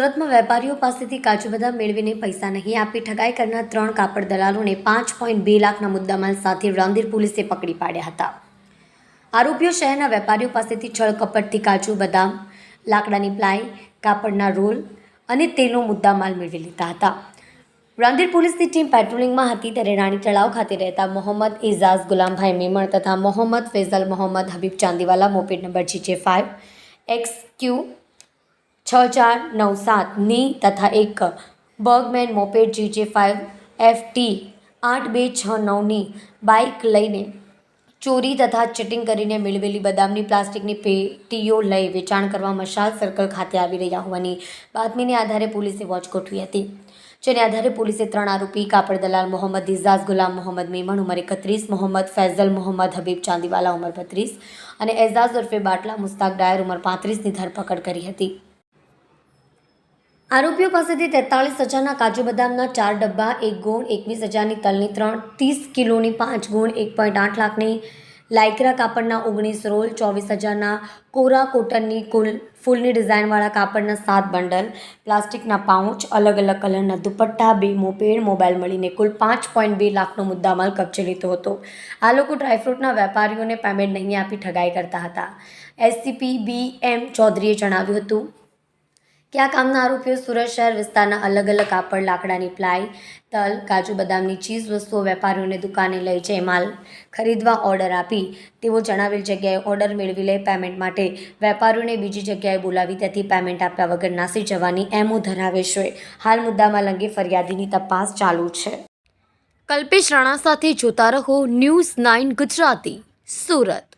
સુરતમાં વેપારીઓ પાસેથી કાજુ બદામ મેળવીને પૈસા નહીં આપી ઠગાઈ કરનાર ત્રણ કાપડ દલાલોને પાંચ પોઈન્ટ બે લાખના મુદ્દામાલ સાથે રાંદેર પોલીસે પકડી પાડ્યા હતા. આરોપીઓ શહેરના વેપારીઓ પાસેથી છળ કપટથી કાજુ બદામ, લાકડાની પ્લાય, કાપડના રોલ અને તેનો મુદ્દામાલ મેળવી લીધા હતા. રાંદેર પોલીસની ટીમ પેટ્રોલિંગમાં હતી ત્યારે રાણી તળાવ ખાતે રહેતા મોહમ્મદ એઝાઝ ગુલામભાઈ મેમણ તથા Mohammad Faisal Mohammad Habib Chandiwala moped number GJ five, X Q છ ચાર નવ સાતની તથા એક. Burgman moped GJ five F T આઠ બે છ નવની બાઇક લઈને ચોરી તથા ચીટિંગ કરીને મેળવેલી બદામની પ્લાસ્ટિકની પેટીઓ લઈ વેચાણ કરવા મશાલ સર્કલ ખાતે આવી રહ્યા હોવાની બાતમીને આધારે પોલીસે વોચ ગોઠવી હતી, જેને આધારે પોલીસે ત્રણ આરોપી કાપડ દલાલ મોહમ્મદ ઇઝાઝ ગુલામ મોહમ્મદ, મેમણ ઉંમર એકત્રીસ, મોહમ્મદ ફૈઝલ મોહમ્મદ, હબીબ ચાંદીવાલા ઉંમર બત્રીસ અને એઝાઝ ઉર્ફે બાટલા મુસ્તાક ડાયર ઉંમર પાંત્રીસની ધરપકડ કરી હતી. આરોપીઓ પાસેથી તેતાલીસ હજારના કાજુ બદામના ચાર ડબ્બા, એક ગુણ એકવીસ હજારની તલની ત્રણ, ત્રીસ કિલોની પાંચ ગુણ એક પોઈન્ટ આઠ લાખની લાઇકરા કાપડના ઓગણીસ રોલ, ચોવીસ હજારના કોરા કોટનની કુલ ફૂલની ડિઝાઇનવાળા કાપડના સાત બંડલ, પ્લાસ્ટિકના પાઉચ અલગ અલગ કલરના દુપટ્ટા, બે મોપેડ, મોબાઈલ મળીને કુલ પાંચ પોઈન્ટ બે લાખનો મુદ્દામાલ કબજે લીધો હતો. આ લોકો ડ્રાયફ્રૂટના વેપારીઓને પેમેન્ટ નહીં આપી ઠગાઈ કરતા હતા. એસસીપી બી એમ ચૌધરીએ જણાવ્યું હતું કે આ કામના આરોપીઓ સુરત શહેર વિસ્તારના અલગ અલગ કાપડ, લાકડાની પ્લાય, તલ, કાજુ બદામની ચીઝ વસ્તુઓ વેપારીઓને દુકાને લઈ જઈ માલ ખરીદવા ઓર્ડર આપી તેઓ જણાવેલ જગ્યાએ ઓર્ડર મેળવી લે પેમેન્ટ માટે. વેપારીઓને બીજી જગ્યાએ બોલાવી ત્યાંથી પેમેન્ટ આપ્યા વગર નાસી જવાની એમો ધરાવે છે. હાલ મુદ્દામાં અંગે ફરિયાદીની તપાસ ચાલુ છે. કલ્પેશ રાણા સાથે જોતા રહો ન્યૂઝ નાઇન ગુજરાતી, સુરત.